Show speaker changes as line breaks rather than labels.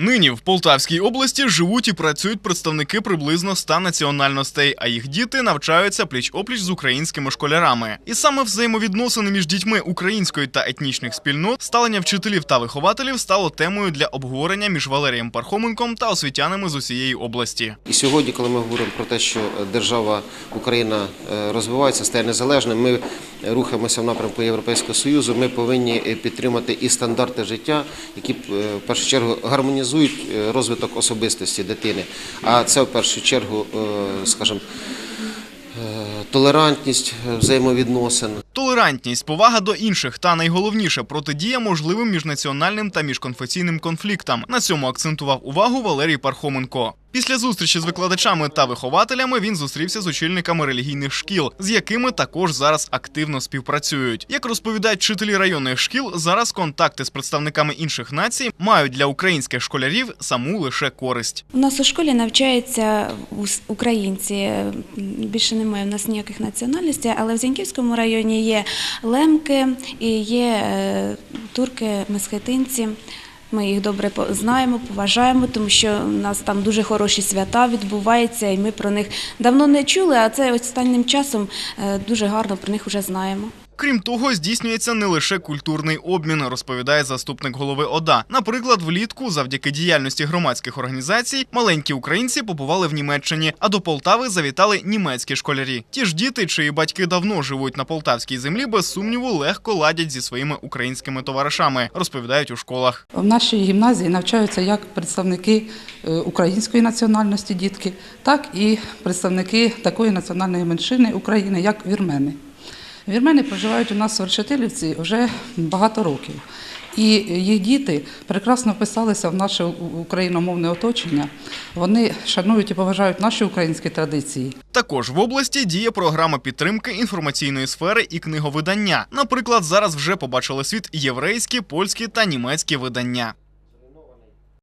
Нині в Полтавській області живуть і працюють представники приблизно 100 національностей, а їх діти навчаються пліч-опліч з українськими школярами. І саме взаємовідносини між дітьми української та етнічних спільнот, ставлення вчителів та вихователів стало темою для обговорення між Валерієм Пархоменком та освітянами з усієї області.
І сьогодні, коли ми говоримо про те, що держава Україна е, розвивається, стає незалежною, ми рухаємося в напрямку Європейського Союзу. Ми повинні е, підтримати і стандарти життя, які е, в першу чергу гармонізують е, розвиток особистості дитини. А це в першу чергу, е, скажімо, е, толерантність взаємовідносин.
Толерантність, повага до інших та найголовніше протидія можливим міжнаціональним та міжконфесійним конфліктам. На цьому акцентував увагу Валерій Пархоменко. Після зустрічі з викладачами та вихователями він зустрівся з очільниками релігійних шкіл, з якими також зараз активно співпрацюють. Як розповідають вчителі районних шкіл, зараз контакти з представниками інших націй мають для українських школярів саму лише користь.
У нас у школі навчаються українці. Більше немає в нас ніяких національностей, але в Зіньківському районі є лемки і є е, турки, месхетинці. Ми їх добре знаємо, поважаємо, тому що у нас там дуже хороші свята відбуваються, і ми про них давно не чули, а це останнім часом е, дуже гарно про них вже знаємо.
Крім того, здійснюється не лише культурний обмін, розповідає заступник голови ОДА. Наприклад, влітку, завдяки діяльності громадських організацій, маленькі українці побували в Німеччині, а до Полтави завітали німецькі школярі. Ті ж діти, чиї батьки давно живуть на полтавській землі, без сумніву легко ладять зі своїми українськими товаришами, розповідають у школах.
В нашій гімназії навчаються як представники е, української національності дітки, так і представники такої національної меншини України, як вірмени. Вірмени проживають у нас в Вершителівці вже багато років. І їх діти прекрасно вписалися в наше україномовне оточення. Вони шанують і поважають наші українські традиції.
Також в області діє програма підтримки інформаційної сфери і книговидання. Наприклад, зараз вже побачили світ єврейські, польські та німецькі видання.